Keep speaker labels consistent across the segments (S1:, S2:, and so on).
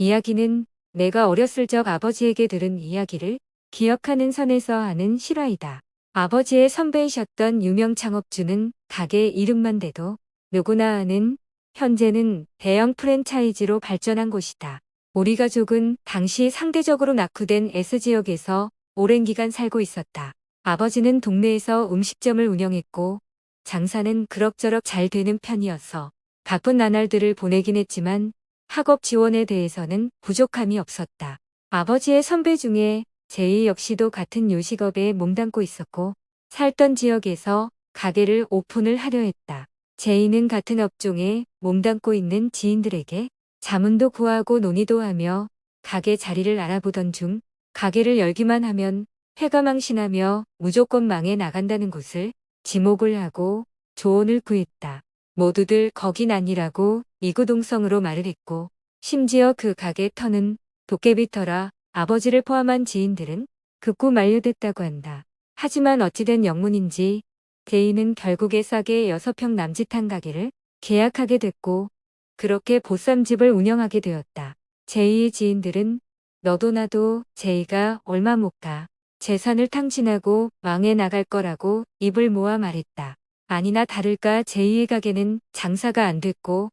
S1: 이야기는 내가 어렸을 적 아버지에게 들은 이야기를 기억하는 선에서 하는 실화이다. 아버지의 선배이셨던 유명 창업주는 가게 이름만 대도 누구나 아는 현재는 대형 프랜차이즈로 발전한 곳이다. 우리 가족은 당시 상대적으로 낙후된 S지역에서 오랜 기간 살고 있었다. 아버지는 동네에서 음식점을 운영했고 장사는 그럭저럭 잘 되는 편이어서 바쁜 나날들을 보내긴 했지만 학업 지원에 대해서는 부족함이 없었다. 아버지의 선배 중에 제이 역시도 같은 요식업에 몸담고 있었고 살던 지역에서 가게를 오픈을 하려 했다. 제이는 같은 업종에 몸담고 있는 지인들에게 자문도 구하고 논의도 하며 가게 자리를 알아보던 중 가게를 열기만 하면 회가 망신하며 무조건 망해 나간다는 곳을 지목을 하고 조언을 구했다. 모두들 거긴 아니라고 이구동성으로 말을 했고 심지어 그 가게 터는 도깨비터라 아버지를 포함한 지인들은 극구 만류됐다고 한다. 하지만 어찌된 영문인지 데이는 결국에 싸게 6평 남짓한 가게를 계약하게 됐고 그렇게 보쌈집을 운영하게 되었다. 제이의 지인들은 너도 나도 제이가 얼마 못 가. 재산을 탕진하고 망해 나갈 거라고 입을 모아 말했다. 아니나 다를까 제이의 가게는 장사가 안 됐고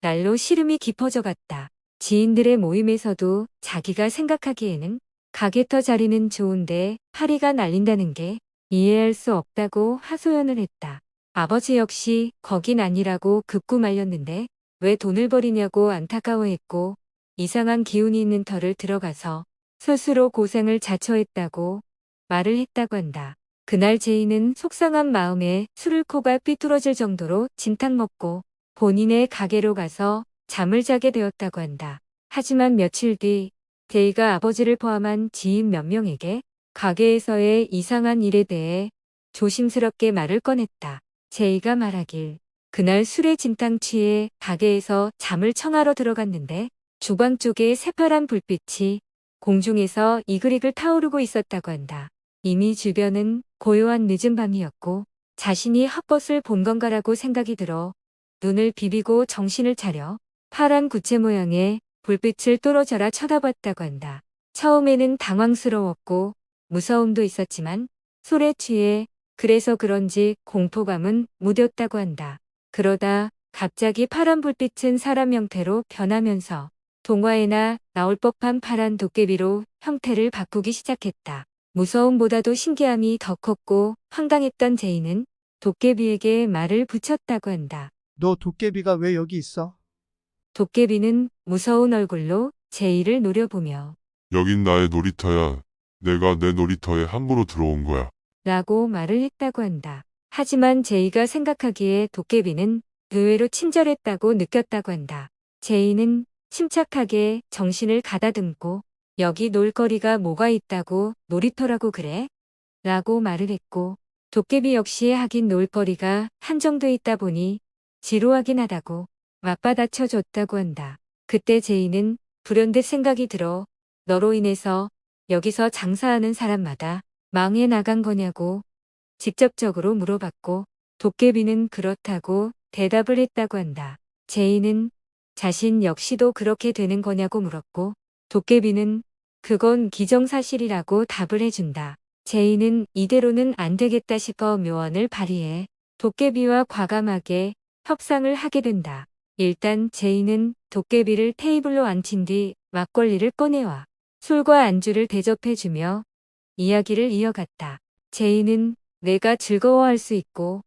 S1: 날로 시름이 깊어져 갔다. 지인들의 모임에서도 자기가 생각하기에는 가게터 자리는 좋은데 파리가 날린다는 게 이해할 수 없다고 하소연을 했다. 아버지 역시 거긴 아니라고 극구 말렸는데 왜 돈을 버리냐고 안타까워했고 이상한 기운이 있는 터를 들어가서 스스로 고생을 자처했다고 말을 했다고 한다. 그날 제이는 속상한 마음에 술을 코가 삐뚤어질 정도로 진탕 먹고 본인의 가게로 가서 잠을 자게 되었다고 한다. 하지만 며칠 뒤 제이가 아버지를 포함한 지인 몇 명에게 가게에서의 이상한 일에 대해 조심스럽게 말을 꺼냈다. 제이가 말하길 그날 술에 진탕 취해 가게에서 잠을 청하러 들어갔는데 주방 쪽에 새파란 불빛이 공중에서 이글이글 타오르고 있었다고 한다. 이미 주변은 고요한 늦은 밤이었고 자신이 헛것을 본 건가라고 생각이 들어 눈을 비비고 정신을 차려 파란 구체 모양의 불빛을 떨어져라 쳐다봤다고 한다. 처음에는 당황스러웠고 무서움도 있었지만 술에 취해 그래서 그런지 공포감은 무뎠다고 한다. 그러다 갑자기 파란 불빛은 사람 형태로 변하면서 동화에나 나올 법한 파란 도깨비로 형태를 바꾸기 시작했다. 무서움보다도 신기함이 더 컸고 황당했던 제이는 도깨비에게 말을 붙였다고 한다.
S2: 너 도깨비가 왜 여기 있어?
S1: 도깨비는 무서운 얼굴로 제이를 노려보며
S3: 여긴 나의 놀이터야. 내가 내 놀이터에 함부로 들어온 거야.
S1: 라고 말을 했다고 한다. 하지만 제이가 생각하기에 도깨비는 의외로 친절했다고 느꼈다고 한다. 제이는 침착하게 정신을 가다듬고 여기 놀거리가 뭐가 있다고 놀이터라고 그래? 라고 말을 했고 도깨비 역시 하긴 놀거리가 한정돼 있다 보니 지루하긴 하다고 맞받아쳐 줬다고 한다. 그때 제이는 불현듯 생각이 들어 너로 인해서 여기서 장사하는 사람마다 망해 나간 거냐고 직접적으로 물어봤고 도깨비는 그렇다고 대답을 했다고 한다. 제이는 자신 역시도 그렇게 되는 거냐고 물었고 도깨비는 그건 기정사실이라고 답을 해준다. 제이는 이대로는 안 되겠다 싶어 묘언을 발휘해 도깨비와 과감하게 협상을 하게 된다. 일단 제이는 도깨비를 테이블로 앉힌 뒤 막걸리를 꺼내와 술과 안주를 대접해주며 이야기를 이어갔다. 제이는 내가 즐거워할 수 있고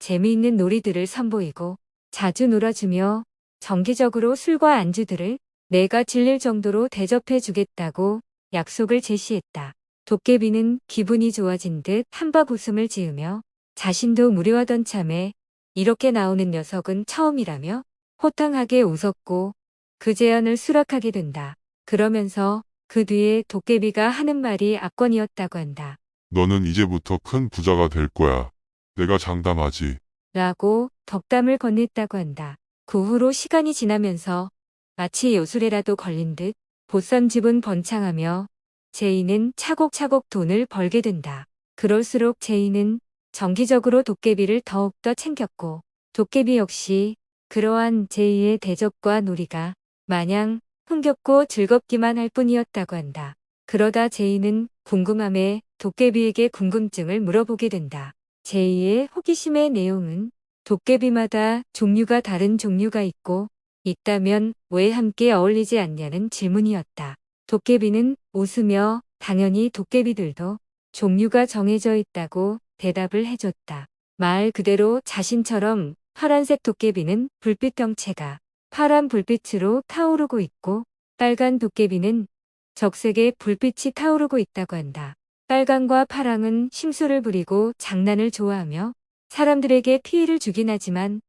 S1: 재미있는 놀이들을 선보이고 자주 놀아주며 정기적으로 술과 안주들을 내가 질릴 정도로 대접해 주겠다고 약속을 제시했다. 도깨비는 기분이 좋아진 듯 한박 웃음을 지으며 자신도 무료하던 참에 이렇게 나오는 녀석은 처음이라며 호탕하게 웃었고 그 제안을 수락하게 된다. 그러면서 그 뒤에 도깨비가 하는 말이 압권이었다고 한다.
S3: 너는 이제부터 큰 부자가 될 거야. 내가 장담하지.
S1: 라고 덕담을 건넸다고 한다. 그 후로 시간이 지나면서 마치 요술에라도 걸린 듯 보쌈 집은 번창하며 제이는 차곡차곡 돈을 벌게 된다. 그럴수록 제이는 정기적으로 도깨비를 더욱더 챙겼고 도깨비 역시 그러한 제이의 대접과 놀이가 마냥 흥겹고 즐겁기만 할 뿐이었다고 한다. 그러다 제이는 궁금함에 도깨비에게 궁금증을 물어보게 된다. 제이의 호기심의 내용은 도깨비마다 종류가 다른 종류가 있고 있다면 왜 함께 어울리지 않냐는 질문이었다. 도깨비는 웃으며 당연히 도깨비들도 종류가 정해져 있다고 대답을 해줬다. 말 그대로 자신처럼 파란색 도깨비는 불빛 경체가 파란 불빛으로 타오르고 있고 빨간 도깨비는 적색의 불빛이 타오르고 있다고 한다. 빨강과 파랑은 심술을 부리고 장난을 좋아하며 사람들에게 피해를 주긴 하지만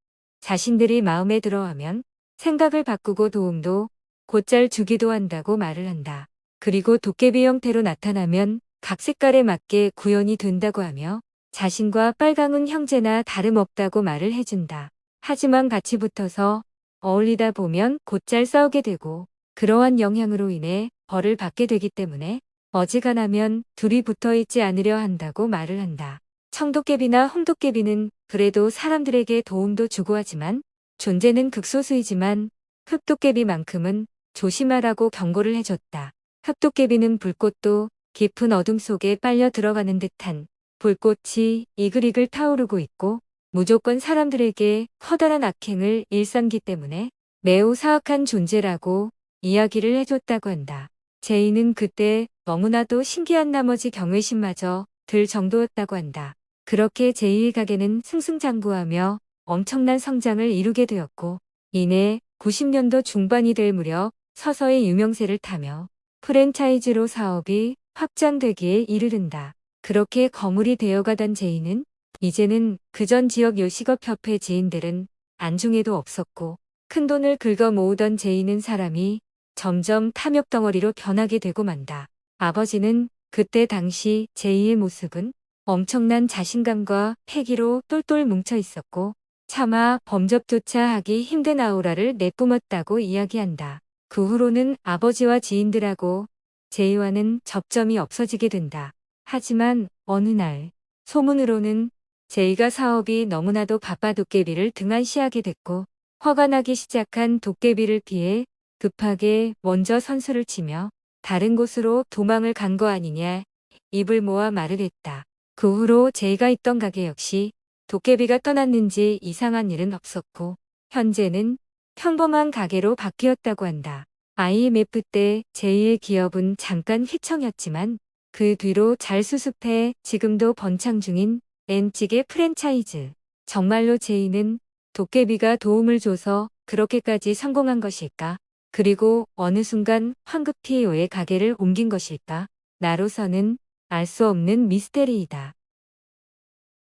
S1: 자신들이 마음에 들어하면 생각을 바꾸고 도움도 곧잘 주기도 한다고 말을 한다. 그리고 도깨비 형태로 나타나면 각 색깔에 맞게 구현이 된다고 하며 자신과 빨강은 형제나 다름없다고 말을 해준다. 하지만 같이 붙어서 어울리다 보면 곧잘 싸우게 되고 그러한 영향으로 인해 벌을 받게 되기 때문에 어지간하면 둘이 붙어 있지 않으려 한다고 말을 한다. 청도깨비나 홍도깨비는 그래도 사람들에게 도움도 주고 하지만 존재는 극소수이지만 흑도깨비만큼은 조심하라고 경고를 해줬다. 흑도깨비는 불꽃도 깊은 어둠 속에 빨려 들어가는 듯한 불꽃이 이글이글 타오르고 있고 무조건 사람들에게 커다란 악행을 일삼기 때문에 매우 사악한 존재라고 이야기를 해줬다고 한다. 제이는 그때 너무나도 신기한 나머지 경외심마저 들 정도였다고 한다. 그렇게 제이의 가게는 승승장구하며 엄청난 성장을 이루게 되었고 이내 90년도 중반이 될 무렵 서서히 유명세를 타며 프랜차이즈로 사업이 확장되기에 이르른다. 그렇게 거물이 되어가던 제이는 이제는 그전 지역 요식업협회 지인들은 안중에도 없었고 큰 돈을 긁어 모으던 제이는 사람이 점점 탐욕 덩어리로 변하게 되고 만다. 아버지는 그때 당시 제이의 모습은 엄청난 자신감과 패기로 똘똘 뭉쳐 있었고 차마 범접조차 하기 힘든 아우라를 내뿜었다고 이야기한다. 그 후로는 아버지와 지인들하고 제이와는 접점이 없어지게 된다. 하지만 어느 날 소문으로는 제이가 사업이 너무나도 바빠 도깨비를 등한시하게 됐고 화가 나기 시작한 도깨비를 피해 급하게 먼저 선수를 치며 다른 곳으로 도망을 간 거 아니냐 입을 모아 말을 했다. 그 후로 제이가 있던 가게 역시 도깨비가 떠났는지 이상한 일은 없었고 현재는 평범한 가게로 바뀌었다고 한다. IMF 때 제이의 기업은 잠깐 휘청였지만 그 뒤로 잘 수습해 지금도 번창 중인 엔찌개 프랜차이즈. 정말로 제이는 도깨비가 도움을 줘서 그렇게까지 성공한 것일까? 그리고 어느 순간 황급히 의 가게를 옮긴 것일까? 나로서는 알 수 없는 미스테리이다.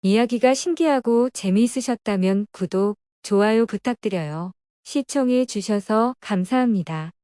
S1: 이야기가 신기하고 재미있으셨다면 구독, 좋아요 부탁드려요. 시청해 주셔서 감사합니다.